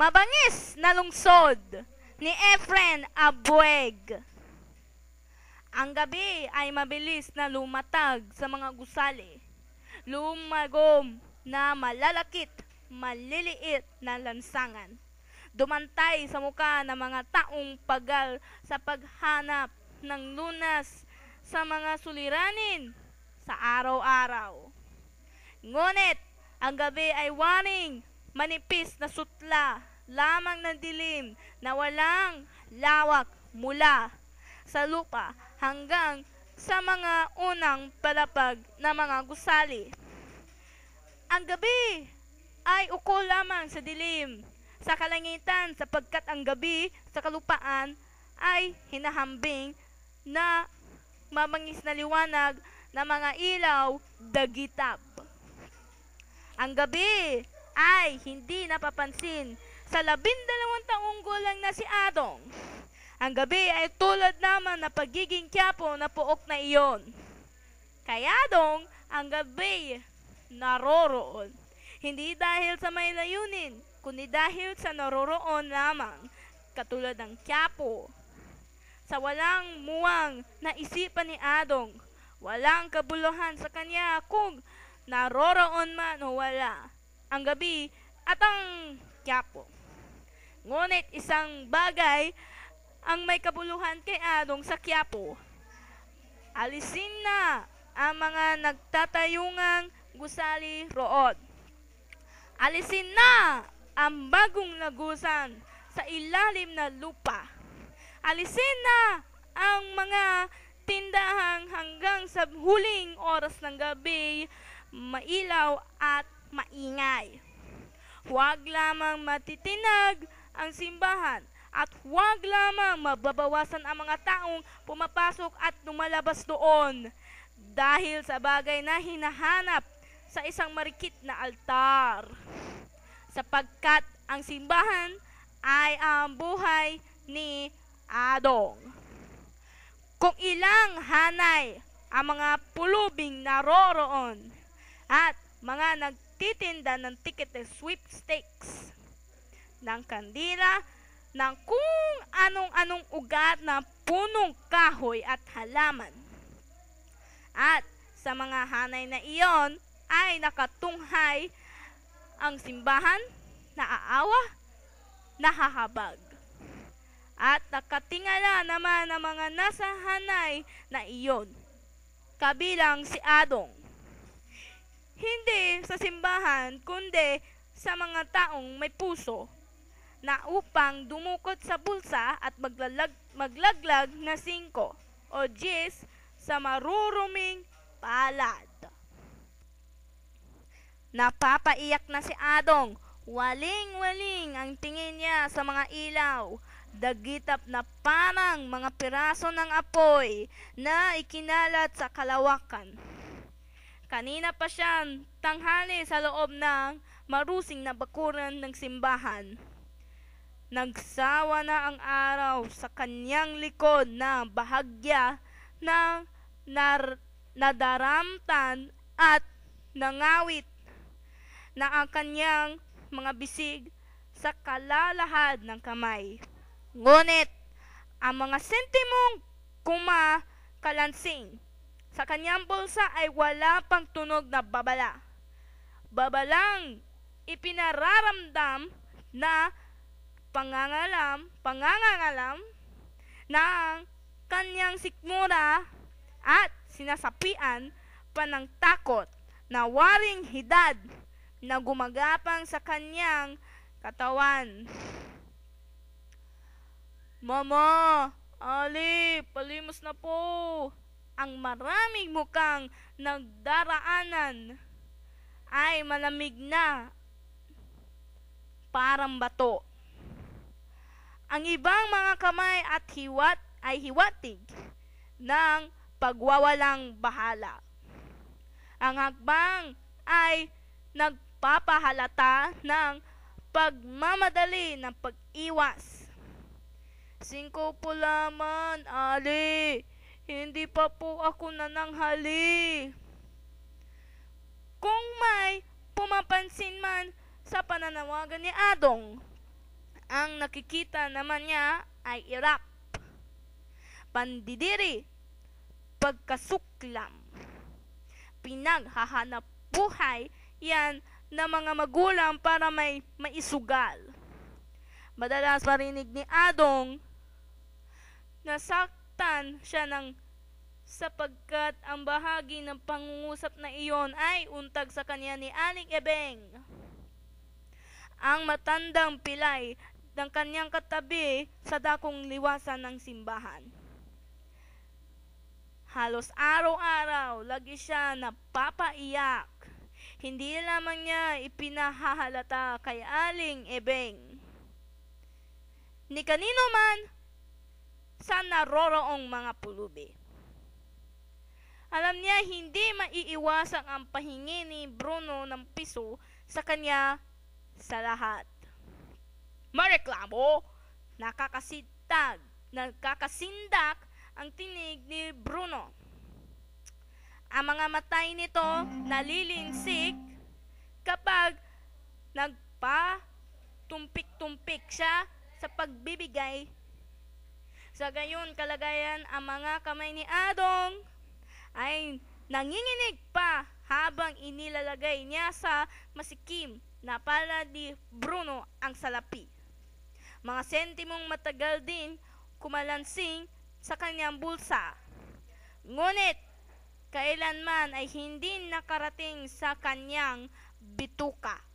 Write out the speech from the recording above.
Mabangis na lungsod ni Efren Abueg. Ang gabi ay mabilis na lumatag sa mga gusali. Lumagom na malalakit, maliliit na lansangan. Dumantay sa muka ng mga taong pagal sa paghanap ng lunas sa mga suliranin sa araw-araw. Ngunit, ang gabi ay waring manipis na sutla lamang ng dilim na walang lawak mula sa lupa hanggang sa mga unang palapag na mga gusali. Ang gabi ay uko lamang sa dilim, sa kalangitan sapagkat ang gabi sa kalupaan ay hinahambing na mamangis na liwanag na mga ilaw dagitab. Ang gabi ay hindi napapansin sa labindalawang taong gulang na si Adong. Ang gabi ay tulad naman na pagiging kiyapo na puok na iyon. Kaya dong, ang gabi naroroon. Hindi dahil sa may layunin, kundi dahil sa naroroon lamang, katulad ng kiyapo. Sa walang muwang na isipan ni Adong, walang kabuluhan sa kanya kung naroroon man o wala ang gabi at ang Quiapo. Ngunit isang bagay ang may kabuluhan kay Adong sa Quiapo. Alisin na ang mga nagtatayungang gusali roon. Alisin na ang bagong lagusan sa ilalim na lupa. Alisin na ang mga tindahang hanggang sa huling oras ng gabi mailaw at maingay. Huwag lamang matitinag ang simbahan at huwag lamang mababawasan ang mga taong pumapasok at lumalabas doon dahil sa bagay na hinahanap sa isang marikit na altar. Sapagkat ang simbahan ay ang buhay ni Adong. Kung ilang hanay ang mga pulubing naroroon at mga nagtitinda ng ticket ng sweepstakes, ng kandila, ng kung anong-anong ugat na punong kahoy at halaman. At sa mga hanay na iyon ay nakatunghay ang simbahan, naaawa, nahahabag. At nakatingala naman ang mga nasa hanay na iyon, kabilang si Adong. Hindi sa simbahan, kundi sa mga taong may puso na upang dumukot sa bulsa at maglalag, maglaglag na singko o jis sa maruruming palad. Napapaiyak na si Adong. Waling-waling ang tingin niya sa mga ilaw. Dagitap na parang mga piraso ng apoy na ikinalat sa kalawakan. Kanina pa siya tanghali sa loob ng marusing na bakuran ng simbahan. Nagsawa na ang araw sa kanyang likod na bahagya na nar, nadaramtan at nangawit na ang kanyang mga bisig sa kalalahad ng kamay. Ngunit, ang mga sentimong kumakalansing sa kanyang bulsa ay wala pang tunog na babala. Babalang ipinararamdam na pangangalam, pangangalam ng kanyang sikmura at sinasapian pa ng takot na waring hidad na gumagapang sa kanyang katawan. Mama, Ali, palimos na po. Ang maraming mukhang nagdaraanan ay malamig na parang bato. Ang ibang mga kamay at hiwat ay hiwatig ng pagwawalang bahala. Ang hakbang ay nagpapahalata ng pagmamadali ng pag-iwas. Singko po lamang, Ali. Hindi pa po ako nananghali. Kung may pumapansin man sa pananawagan ni Adong, Ang nakikita naman niya ay irap, pandidiri, pagkasuklam, pinaghahanap buhay yan ng mga magulang para may maisugal. Madalas parinig ni Adong nasaktan siya ng sapagkat ang bahagi ng pangungusap na iyon ay untag sa kanya ni Aling Ebeng. Ang matandang pilay ng kanyang katabi sa dakong liwasan ng simbahan. Halos araw-araw, lagi siya napapaiyak. Hindi lamang niya ipinahahalata kay Aling Ebeng. Ni kanino man sa naroroong mga pulubi. Alam niya hindi maiiwasan ang pahingi ni Bruno ng piso sa kanya sa lahat. Mareklamo, nakakasitag, nagkakasindak ang tinig ni Bruno. Ang mga matay nito nalilinsik kapag nagpa tumpik-tumpik siya sa pagbibigay. Sa gayon kalagayan ang mga kamay ni Adong ay nanginginig pa habang inilalagay niya sa masikim na pala ni Bruno ang salapi. Mga sentimong matagal din kumalansing sa kanyang bulsa. Ngunit, kailanman ay hindi nakarating sa kanyang bituka.